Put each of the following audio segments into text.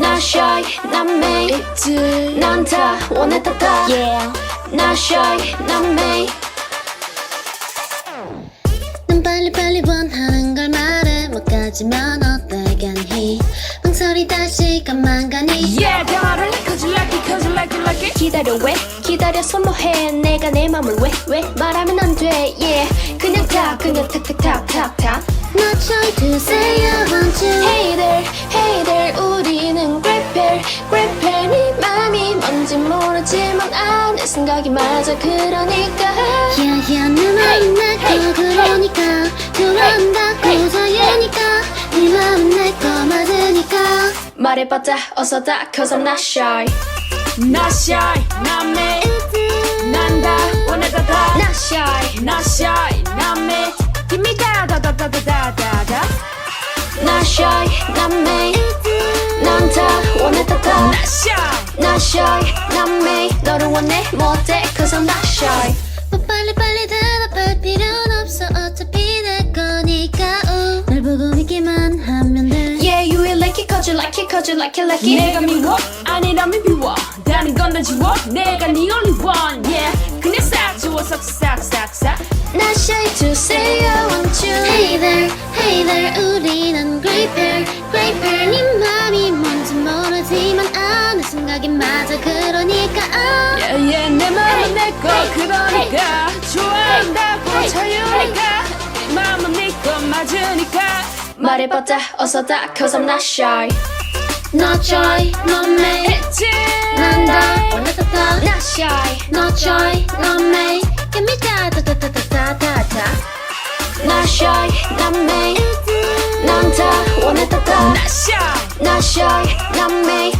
not shy not me 난다 원했다 다 Yeah not shy not me 난 빨리 빨리 원하는 걸 말해 못 가지면 어떡하니 망설이 다시 가만 가니 Yeah 내 말을 cause you like it cause you like it like it 기다려 왜 기다려서 뭐해 내가 내 맘을 왜왜 말하면 안돼 yeah 그냥 다 그냥 탁탁탁탁탁 Not try to say I 생각이 맞아 그러니까 yeah 내 맘은 내거 그러니까 좋아한다고 자유니까 네 맘은 내거 맞으니까 말해봤자 어서 다 cause I'm not shy Not shy not me 난다 원하다 다 not shy Not shy not me Give me da da da da da da da da not shy not me 난다 원했다 다 Not shy shy not me 너를 원해 못해 cause I'm not shy 뭐 빨리빨리 대답할 필요는 없어 어차피 내 거니까 우. 날 보고 믿기만 하면 돼 Yeah you will like it cause you like it cause you like it like it 내가 미워 아니라면 비워 다른 건 다 지워 내가 네 only one yeah 그냥 싹 지워 싹싹싹싹 Not shy to say I want you Hey there, hey there, 우리는 great pair, great pair. 네 맘이 뭔지 모르지만 아내 생각이 맞아 그러니까 oh. yeah, yeah, 내 마음은 내거 그러니까 좋아한다고 자유니까 내 마음은 네거 맞으니까 말해봤자 어서 다 cause I'm not shy Not joy, not me 했지 난다 원래부터 Not shy Not joy, not me Give me that da da da da da da Not shy, not me 난다 원했다 다 Not shy Not shy, not me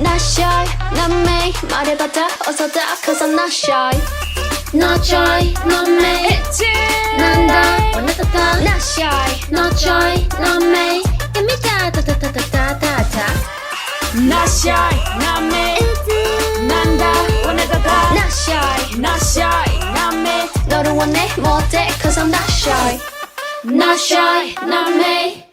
not shy, not me 말해봤자 어서다 cause I'm not shy. Not shy, not me 난다 원하다다. Not shy, not shy, not me Give me that, da da da da da da da Not shy, not me 난다 원하다다. Not shy, not shy, not me 너를 원해 못해 cause I'm not shy. Not shy, not me